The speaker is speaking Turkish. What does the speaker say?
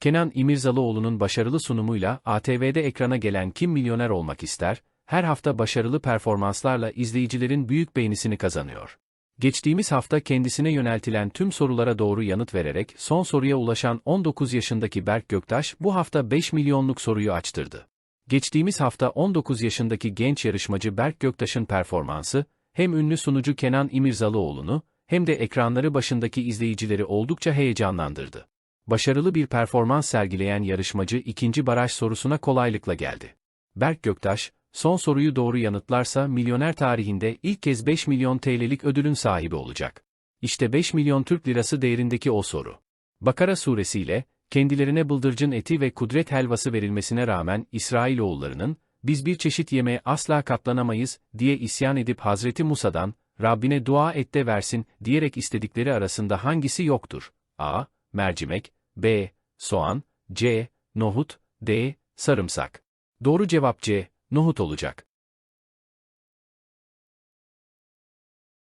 Kenan İmirzalıoğlu'nun başarılı sunumuyla ATV'de ekrana gelen Kim Milyoner Olmak İster, her hafta başarılı performanslarla izleyicilerin büyük beğenisini kazanıyor. Geçtiğimiz hafta kendisine yöneltilen tüm sorulara doğru yanıt vererek son soruya ulaşan 19 yaşındaki Berk Göktaş bu hafta 5 milyonluk soruyu açtırdı. Geçtiğimiz hafta 19 yaşındaki genç yarışmacı Berk Göktaş'ın performansı, hem ünlü sunucu Kenan İmirzalıoğlu'nu, hem de ekranları başındaki izleyicileri oldukça heyecanlandırdı. Başarılı bir performans sergileyen yarışmacı ikinci baraj sorusuna kolaylıkla geldi. Berk Göktaş, son soruyu doğru yanıtlarsa milyoner tarihinde ilk kez 5 milyon TL'lik ödülün sahibi olacak. İşte 5 milyon Türk lirası değerindeki o soru. Bakara suresiyle, kendilerine bıldırcın eti ve kudret helvası verilmesine rağmen İsrailoğullarının, biz bir çeşit yemeğe asla katlanamayız diye isyan edip Hazreti Musa'dan, Rabbine dua et de versin diyerek istedikleri arasında hangisi yoktur? A. Mercimek B. Soğan C. Nohut D. Sarımsak. Doğru cevap C. Nohut olacak.